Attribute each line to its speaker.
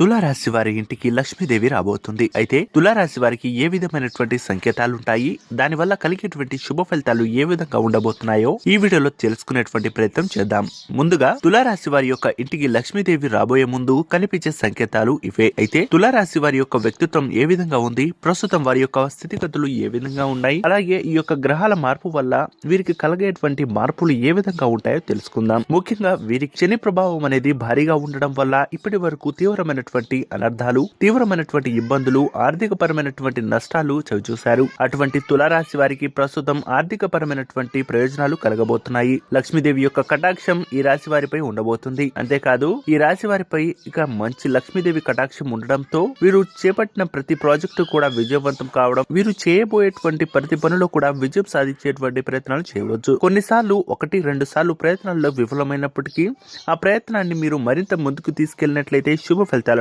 Speaker 1: తులారాశి వారి ఇంటికి లక్ష్మీదేవి రాబోతుంది. అయితే తులారాశి వారికి ఏ విధమైనటువంటి సంకేతాలు ఉంటాయి దానివల్ల కలిగేటువంటి శుభ ఫలితాలు ఏ విధంగా ఉండబోతున్నాయో ఈ వీడియోలో తెలుసుకునేటువంటి ప్రయత్నం చేద్దాం. ముందుగా తులారాశి వారి యొక్క ఇంటికి లక్ష్మీదేవి రాబోయే ముందు కనిపించే సంకేతాలు ఇవే. అయితే తులారాశి వారి యొక్క వ్యక్తిత్వం ఏ విధంగా ఉంది? ప్రస్తుతం వారి యొక్క స్థితిగతులు ఏ విధంగా ఉన్నాయి? అలాగే ఈ యొక్క గ్రహాల మార్పు వల్ల వీరికి కలిగేటువంటి మార్పులు ఏ విధంగా ఉంటాయో తెలుసుకుందాం. ముఖ్యంగా వీరికి శని ప్రభావం అనేది భారీగా ఉండడం వల్ల ఇప్పటి వరకు తీవ్రమైన తీవ్రమైనటువంటి అనర్థాలు తీవ్రమైనటువంటి ఇబ్బందులు ఆర్థిక పరమైనటువంటి నష్టాలు చవిచూశారు. అటువంటి తులారాశి వారికి ప్రస్తుతం ఆర్థిక పరమైనటువంటి ప్రయోజనాలు కలగబోతున్నాయి. లక్ష్మీదేవి యొక్క కటాక్షం ఈ రాశి వారిపై ఉండబోతుంది. అంతేకాదు ఈ రాశి వారిపై ఇక మంచి లక్ష్మీదేవి కటాక్షం ఉండడంతో వీరు చేపట్టిన ప్రతి ప్రాజెక్టు కూడా విజయవంతం కావడం వీరు చేయబోయేటువంటి ప్రతి పనిలో కూడా విజయం సాధించేటువంటి ప్రయత్నాలు చేయవచ్చు. కొన్నిసార్లు ఒకటి రెండు సార్లు ప్రయత్నాల్లో విఫలమైనప్పటికీ ఆ ప్రయత్నాన్ని మీరు మరింత ముందుకు తీసుకెళ్ళినట్లయితే శుభ ఫలితాలు